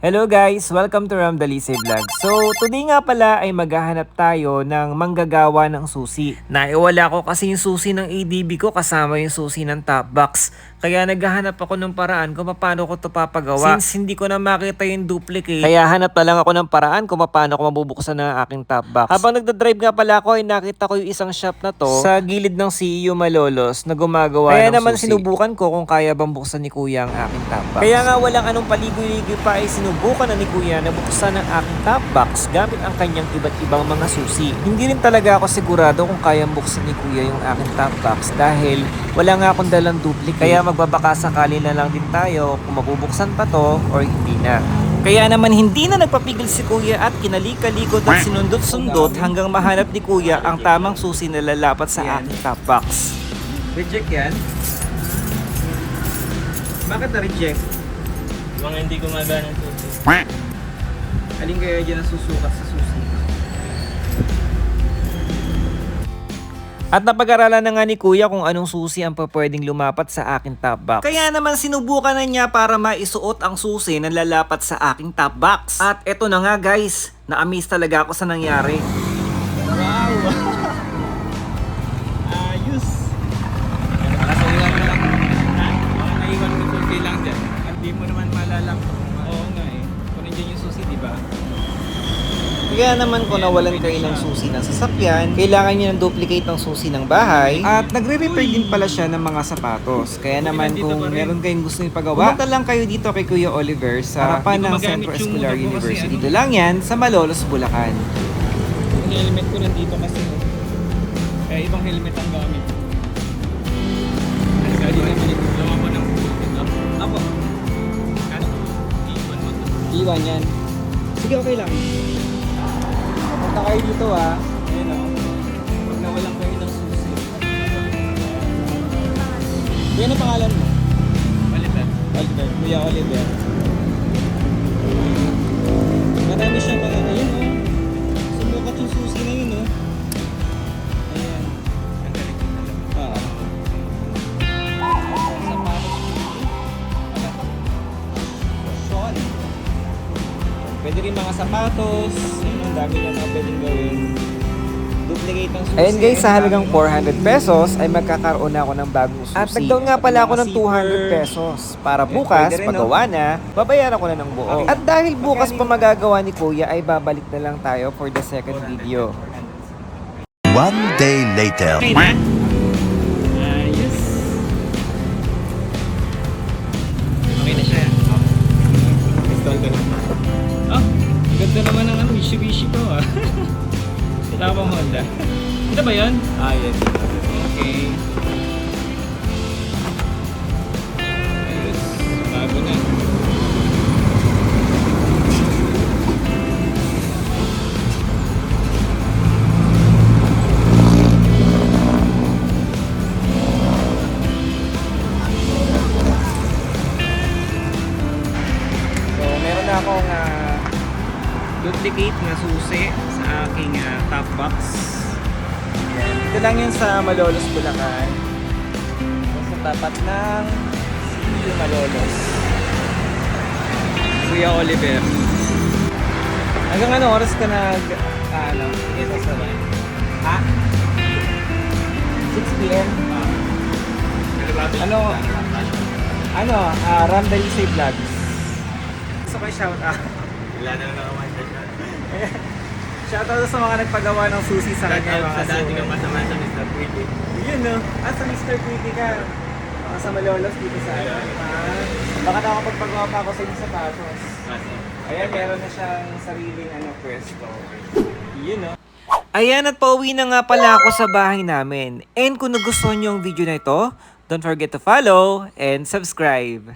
Hello guys! Welcome to Ram Dalisay Vlog. So, today nga pala ay maghahanap tayo ng manggagawa ng susi. Naiwala ko kasi yung susi ng ADB ko kasama yung susi ng top box. Kaya naghahanap ako ng paraan kung paano ko to papagawa. Since hindi ko na makita yung duplicate, kaya hanap na lang ako ng paraan kung paano ko mabubuksan ng aking top box. Habang nagdadrive nga pala ako, ay nakita ko yung isang shop na to sa gilid ng CEO Malolos na gumagawa Kaya ng naman susi. sinubukan ko kung kaya bang buksan ni Kuya ang aking top box. Kaya nga walang anong paligoy-ligoy pa ay sinubukan na ni Kuya na buksan ang aking top box gamit ang kanyang iba't ibang mga susi. Hindi rin talaga ako sigurado kung kayang buksan ni Kuya yung aking top box dahil wala nga akong dalang duplicate. Kaya magbabaka sakali na lang din tayo kung mabubuksan pa to or hindi na. Kaya naman hindi na nagpapigil si Kuya at kinalikalikot at sinundot-sundot hanggang mahanap ni Kuya ang tamang susi na lalapat sa aking top box. Reject yan? Bakit na-reject? Mga hindi gumagana susi. Alin kaya dyan ang sa susi? At napag-aralan na nga ni Kuya kung anong susi ang pwedeng lumapat sa aking top box. Kaya naman sinubukan na niya para maisuot ang susi na lalapat sa aking top box. At eto na nga guys, na-amaze talaga ako sa nangyari. Kaya naman kung nawalan kayo ng susi ng sasakyan, kailangan niyo ng duplicate ng susi ng bahay. At nagre-repair din pala siya ng mga sapatos. Kaya naman kung meron kayong gusto ipagawa, pumunta lang kayo dito kay Kuya Oliver sa harapan Hindi ng Centro Escolar kasi, University. Dito lang yan sa Malolos, Bulacan. Yung helmet ko nandito kasi. Kaya ibang helmet ang gamit. Kaya di naman ito. Gawa mo ng. Apo. Ano? Iwan yan. Sige, okay lang. Punta kayo dito ah. Ayun o. Pag nawalan kayo ng susi. Kuya, ano pangalan mo? Balitan. Oliver. Kuya Oliver. Marami siya mga, ayun oh. Sumukat yung susi na yun oh. Pwede rin mga sapatos. Ayun, ang dami na mga pwedeng gawin. Duplicate ng susi. Ayun guys, sa halagang 400 pesos ay magkakaroon na ako ng bagong susi. At nagdaon nga pala ako ng 200 pesos para bukas, rin, pagawa na, babayaran ko na ng buo. Okay. At dahil bukas pa magagawa ni Kuya ay babalik na lang tayo for the second video. One day later. Okay Mitsubishi to ah. Wala pang Honda. Ito ba yun? Ah, yes. Okay. Ayos. Bago na. So, meron na akong ah, duplicate na susi sa aking ah, top box. Ayan. Ito lang yun sa Malolos, Bulacan. Sa tapat ng CEO Malolos. Kuya Oliver. Hanggang ano oras ka nag... ah, ano? Ito sa Ha? 6 p.m. Ano? Ano? Uh, Ram Dalisay Vlogs. Gusto ko shout out. Wala na ako Shoutout sa mga nagpagawa ng susi sa Shout kanya. out sa mga dati kang masama sa Mr. Pretty. Yun no. Ah, sa Mr. Pretty ka. Mga sa Malolos dito sa ano. Ah, baka nakapagpagawa pa ako sa inyong sapatos. Ayan, meron na siyang sariling ano, pwesto. Yun no. Ayan at pauwi na nga pala ako sa bahay namin. And kung nagustuhan niyo ang video na ito, don't forget to follow and subscribe.